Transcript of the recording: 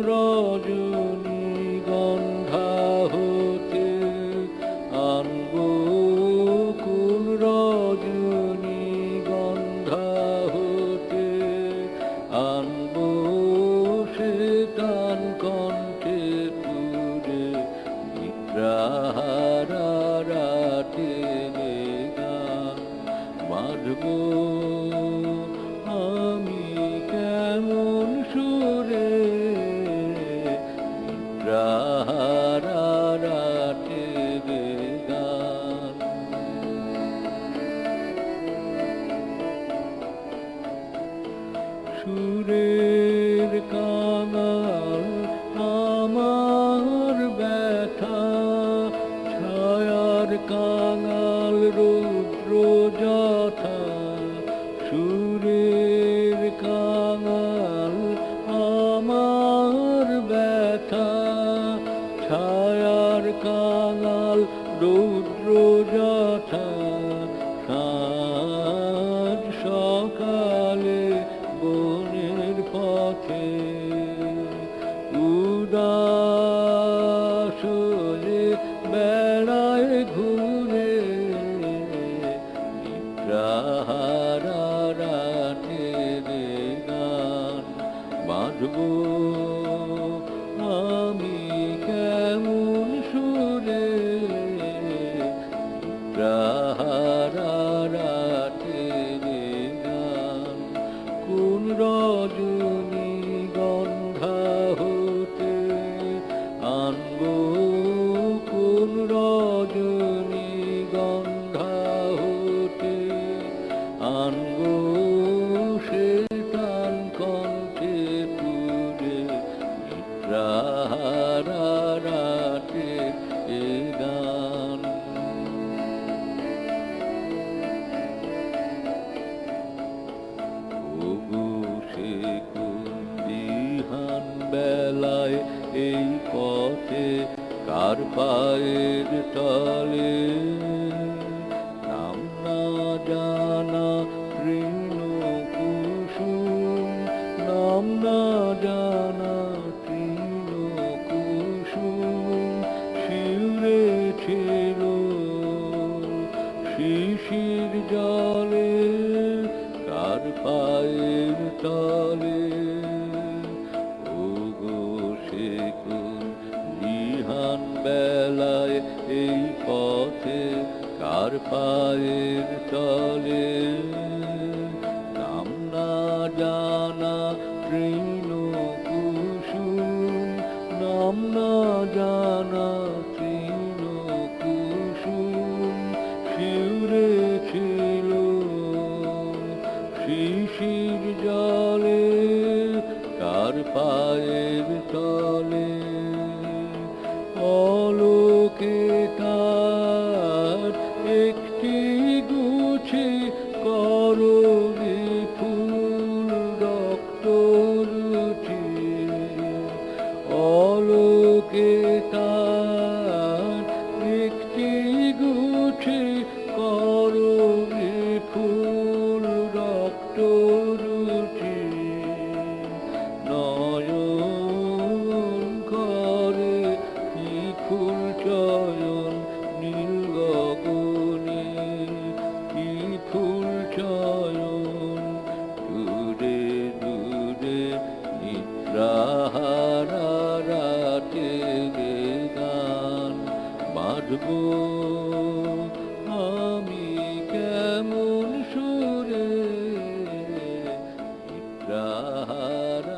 রজনী গন্ধা হতে আনব কোন রজনী গন্ধা হতে আনব সে কান কণ্ঠে পুরে বিগ্রাহারা রাতে বেগান মারবো সুরের কাঙাল, আমার ব্যথা। ছায়ার কাঙাল, রুদ্র যথা। সুরের কাঙাল, আমার ব্যথা। ছায়ার কাঙাল, রুদ্র যথা। বেলায় এই পথে কার পায়ের তলে? নাম না জানা তৃণ কুসুম, নাম না জানা তৃণ কুসুম, শিউরে ছিল শিশির জলে, কার পায়ের তলে? কার পায়ের তলে? কামনা জানা তৃণ কুসু নাম না জানা তৃণ কুসু শিউরে ছিল শিশির জলে, কার পায়ের তলে? উঠে করবে ফুল রক্ত রুটি নয়ন করে নিখুল চয়ন নীল গগনে নিখুল চয়ন দূরে দূরে নিদ্রাহারা রাতে গান বাঁধবো। Ah.